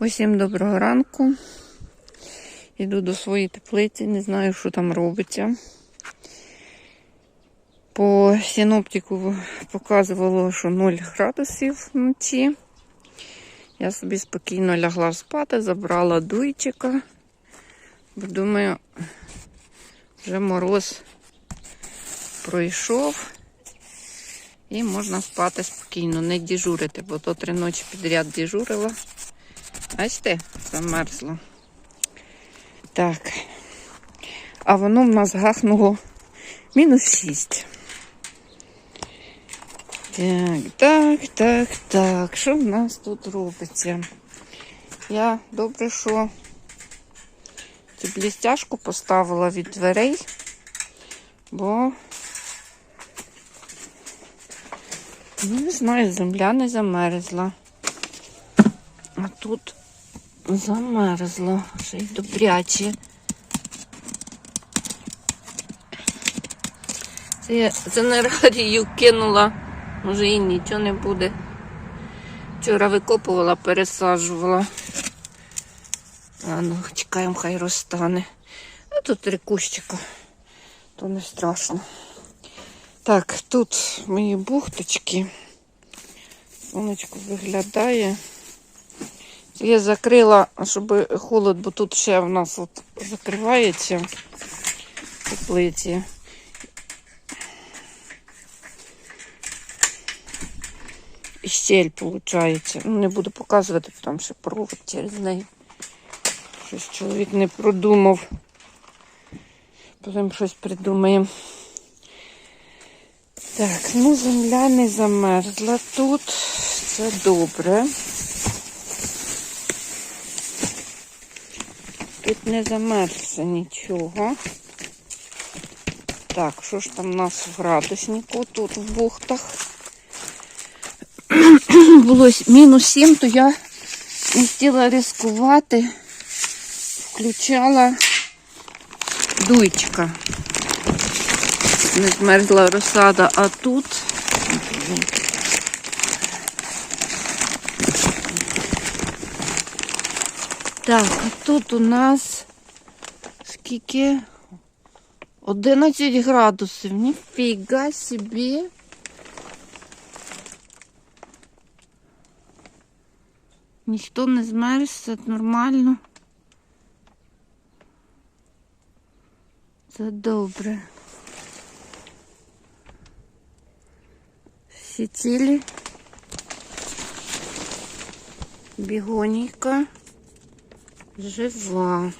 Усім доброго ранку. Йду до своєї теплиці, не знаю, що там робиться. По синоптику показувало, що 0 градусів вночі. Я собі спокійно лягла спати, забрала дуйчика. Бо думаю, вже мороз пройшов. І можна спати спокійно, не дежурити, бо то три ночі підряд дежурила. Бачите, замерзло. Так. А воно в нас гахнуло мінус 6. Так, так, так, так. Що в нас тут робиться? Я добре, що цю блістяшку поставила від дверей, бо, ну, не знаю, земля не замерзла. А тут замерзло, ще й добряче. Це я з енергію кинула, може і нічого не буде. Вчора викопувала, пересаджувала. А ну, чекаємо, хай розтане. А тут три кущика, то не страшно. Так, тут мої бухточки. Сонечко виглядає. Я закрила, щоб холод, бо тут ще в нас от закривається теплиці. І щель, виходить. Ну, не буду показувати, там ще провод через неї. Щось чоловік не продумав. Потім щось придумаємо. Так, ну земля не замерзла тут. Це добре. Тут не замерзся нічого. Так, що ж там у нас в градуснику тут в бухтах? Було мінус 7, то я не хотіла ризикувати. Включала дуйчика. Не змерзла розсада, а тут. Так, а тут у нас скільки? 11 градусів. Ніфіга собі. Ніхто не змерз, це нормально. Це добре. Всі цілі. Бігонійка жива.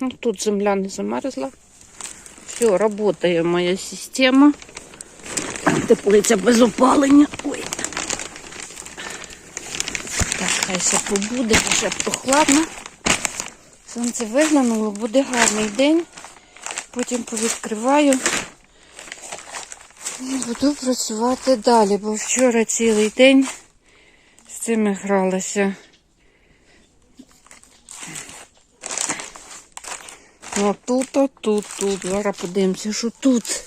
Ну, тут земля не замерзла. Все, работає моя система. Теплиця без опалення. Ой. Так, хай ще побуде, ще прохладно. Сонце виглянуло, буде гарний день. Потім повідкриваю. Буду працювати далі, бо вчора цілий день з цими гралася. Ну, тут, а тут, тут. Зараз подивимося, що тут.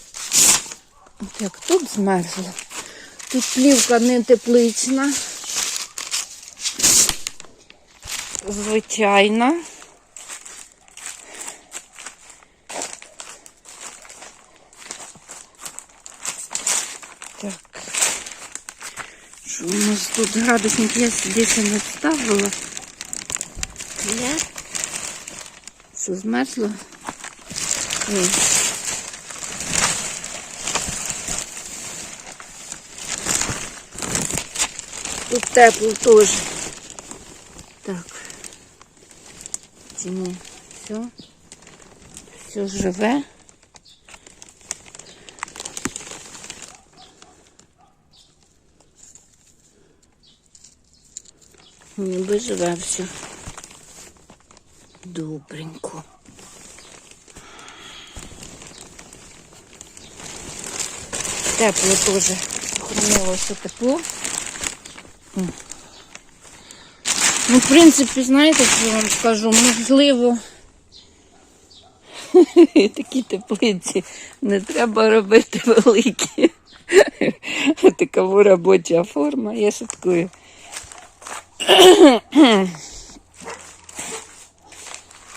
От як тут змерзло. Тут плівка не теплична. Звичайна. Так. У нас тут градусник? Я десь не ставила. Я. Що змерзло? Ой. Тут тепло теж. Так. Ці ні. Все. Все живе. Ніби живе все. Добренько. Тепло теж. Сохранилося тепло. Ну, в принципі, знаєте, що я вам скажу, можливо, такі теплиці не треба робити великі. Така робоча форма, я шуткую.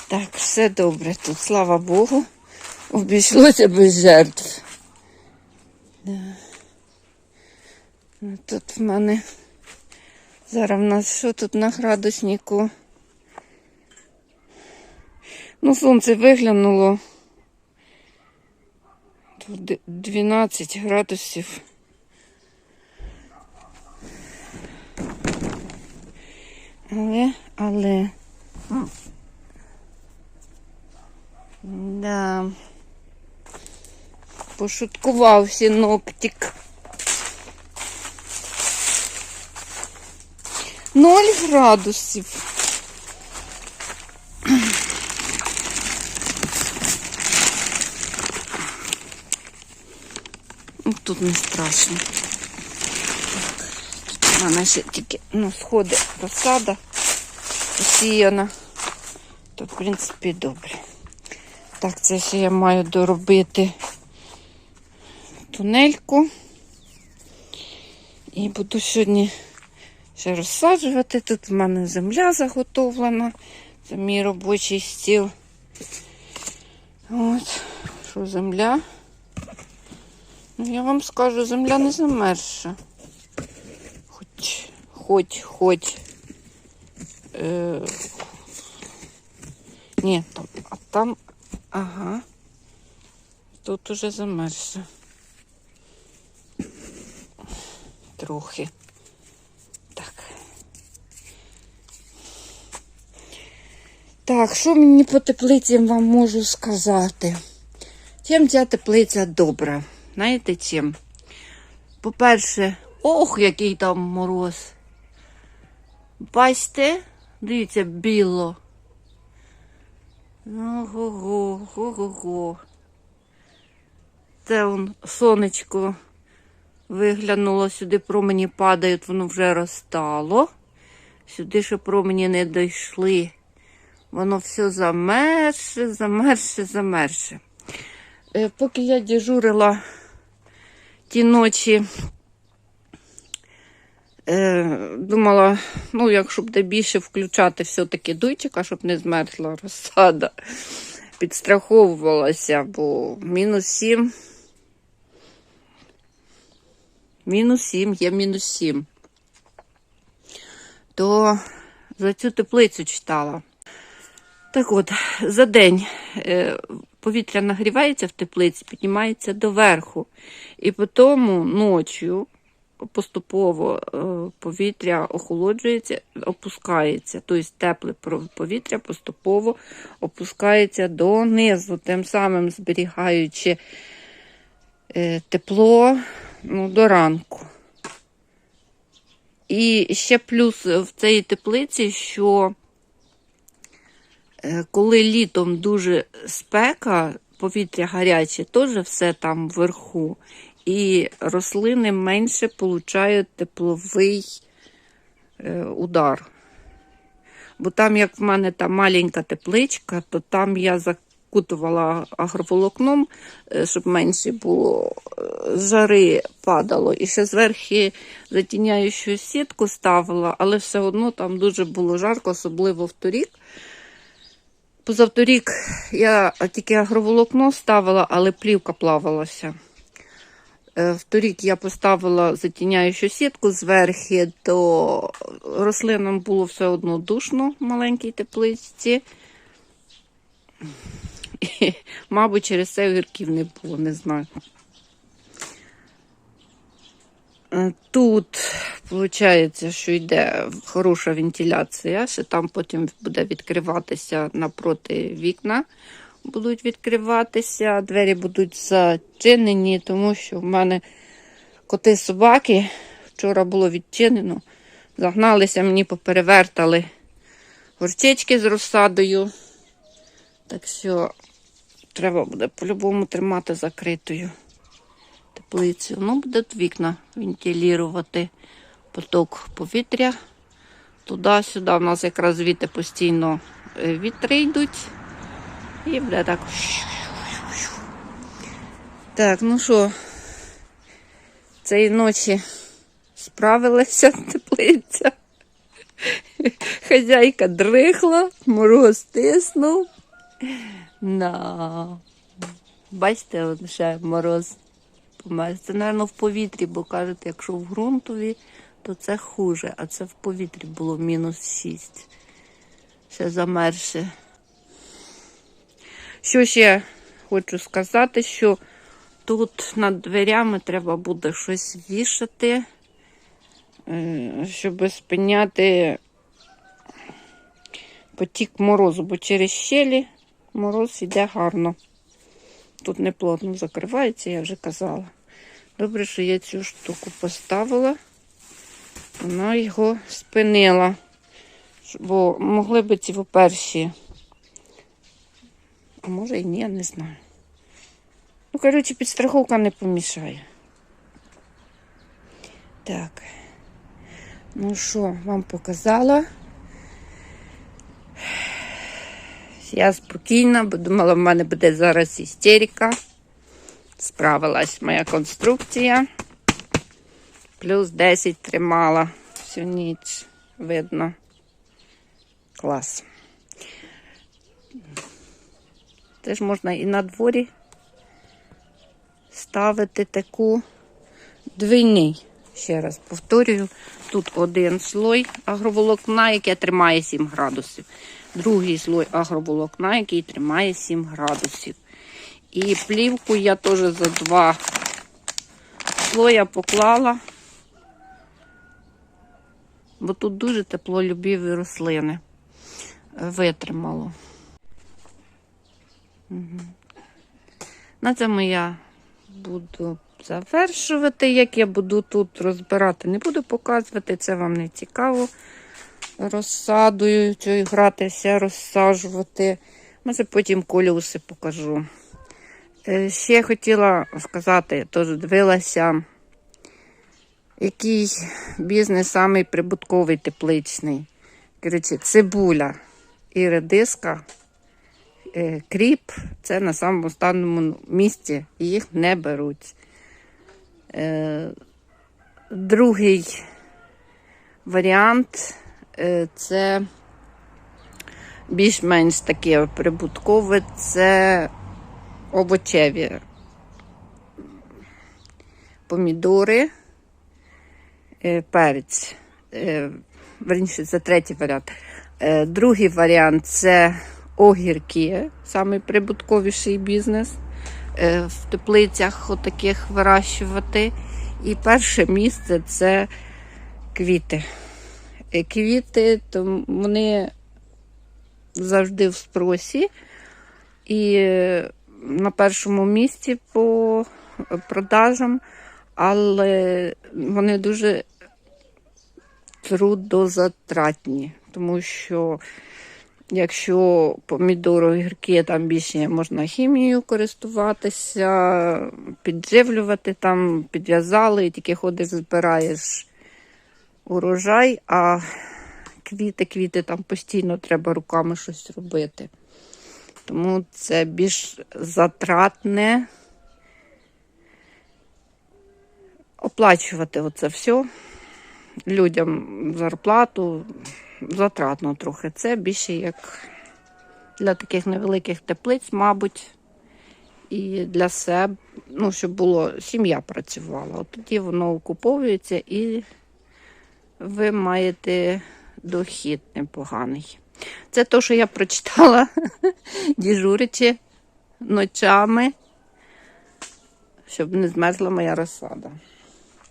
Так, все добре тут, слава Богу. Обійшлося без жертв. Да. Ну, Тут в мене зараз в нас що тут на градуснику? Ну, сонце виглянуло. Тут 12 градусів. Але, але. Да. Пошуткував синоптик. Ноль градусів. Ну, Тут не страшно. Так, Тут в мене ще тільки ну, сходи розсада посіяна. То, в принципі, добре. Так, це ще я маю доробити тунельку. І буду сьогодні ще розсаджувати. Тут в мене земля заготовлена. Це мій робочий стіл. От, що земля. Ну, я вам скажу, земля не замерзша. Хоч, хоч, хоч. Е, ні, там, а там, ага. Тут уже замерзша. Трохи. Так. Так, що мені по теплицям вам можу сказати? Чим ця теплиця добра? Знаєте чим? По-перше, ох, який там мороз. Бачите? Дивіться, біло. Ого-го, ого-го. Це он сонечко виглянуло, сюди промені падають, воно вже розтало. Сюди ще промені не дійшли. Воно все замерше, замерше, замерше. Е, Поки я дежурила ті ночі, думала, ну, якщо б де більше включати все-таки дуйчика, щоб не змерзла розсада. Підстраховувалася, бо мінус 7. Мінус 7, є мінус 7. То за цю теплицю читала. Так от, за день е, повітря нагрівається в теплиці, піднімається доверху. І потім ночі поступово е, повітря охолоджується, опускається. Тобто тепле повітря поступово опускається донизу, тим самим зберігаючи е, тепло ну, до ранку. І ще плюс в цій теплиці, що Е, коли літом дуже спека, повітря гаряче, теж все там вверху. І рослини менше получають тепловий е, удар. Бо там, як в мене та маленька тепличка, то там я закутувала агроволокном, е, щоб менше було е, жари падало. І ще зверху затіняючу сітку ставила, але все одно там дуже було жарко, особливо вторік. Позавторік я тільки агроволокно ставила, але плівка плавалася. Е, Вторік я поставила затіняючу сітку зверху, то рослинам було все одно душно в маленькій тепличці. І, мабуть, через це огірків не було, не знаю. Е, Тут, виходить, що йде хороша вентиляція, ще там потім буде відкриватися напроти вікна. Будуть відкриватися, двері будуть зачинені, тому що в мене коти собаки вчора було відчинено. Загналися, мені поперевертали горчички з розсадою. Так що треба буде по-любому тримати закритою теплицю. Ну, будуть вікна вентилювати поток повітря. Туди-сюди у нас якраз звідти постійно е, вітри йдуть. І буде так. Так, ну що, цієї ночі справилася теплиця. Хазяйка дрихла, мороз тиснув. На. Бачите, ще мороз помер. Це, мабуть, в повітрі, бо кажуть, якщо в ґрунтові, то це хуже, а це в повітрі було мінус 6. Ще замерше. Що ще хочу сказати, що тут над дверями треба буде щось вішати, е, щоб спиняти потік морозу, бо через щелі мороз йде гарно. Тут не плотно закривається, я вже казала. Добре, що я цю штуку поставила. Вона його спинила. Бо могли би ці перші. А може і ні, не знаю. Ну, коротше, підстраховка не помішає. Так. Ну що, вам показала. Я спокійна, бо думала, в мене буде зараз істерика. Справилась моя конструкція. Плюс 10 тримала всю ніч. Видно. Клас. Теж можна і на дворі ставити таку двійний. Ще раз повторюю, тут один слой агроволокна, яке тримає 7 градусів. Другий слой агроволокна, який тримає 7 градусів. І плівку я теж за два слоя поклала, бо тут дуже теплолюбіві рослини витримало. На цьому я буду завершувати. Як я буду тут розбирати, не буду показувати, це вам не цікаво. Розсадою цією гратися, розсаджувати. Може, потім колюси покажу. Е, Ще хотіла сказати, теж дивилася, який бізнес самий прибутковий тепличний. Коротше, цибуля і редиска, кріп це на самому останньому місці, їх не беруть. Е, Другий варіант е, це більш-менш таке прибуткове, це овочеві помідори, е, перець. Е, Верніше, це третій варіант. Е, Другий варіант це огірки, самий прибутковіший бізнес е, в теплицях отаких вирощувати. І перше місце це квіти. Е, Квіти, то вони завжди в спросі. І е, на першому місці по продажам, але вони дуже трудозатратні, тому що якщо помідори, огірки, там більше можна хімією користуватися, підживлювати, там підв'язали і тільки ходиш, збираєш урожай, а квіти, квіти там постійно треба руками щось робити. Тому це більш затратне оплачувати оце все людям зарплату затратно трохи. Це більше як для таких невеликих теплиць, мабуть, і для себе, ну, щоб було сім'я працювала. От тоді воно окуповується і ви маєте дохід непоганий. Це те, що я прочитала, діжурячи ночами, щоб не змерзла моя розсада.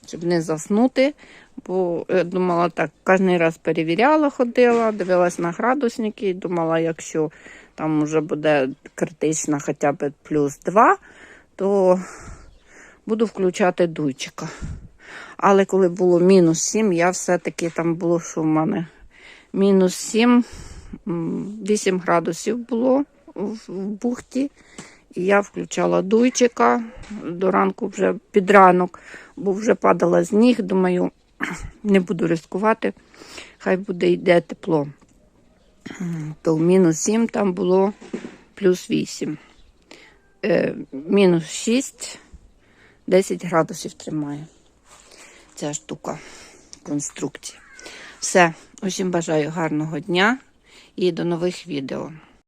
Щоб не заснути, бо я думала так, кожен раз перевіряла, ходила, дивилась на градусники і думала, якщо там вже буде критично хоча б плюс 2, то буду включати дуйчика. Але коли було мінус 7, я все-таки там було, що в мене мінус 7, 8 градусів було в бухті. І я включала дуйчика до ранку вже під ранок, бо вже падала з ніг. Думаю, не буду ризикувати, хай буде йде тепло. То мінус 7 там було плюс 8. Е, мінус 6, 10 градусів тримає. ця штука конструкція. Все, усім бажаю гарного дня і до нових відео.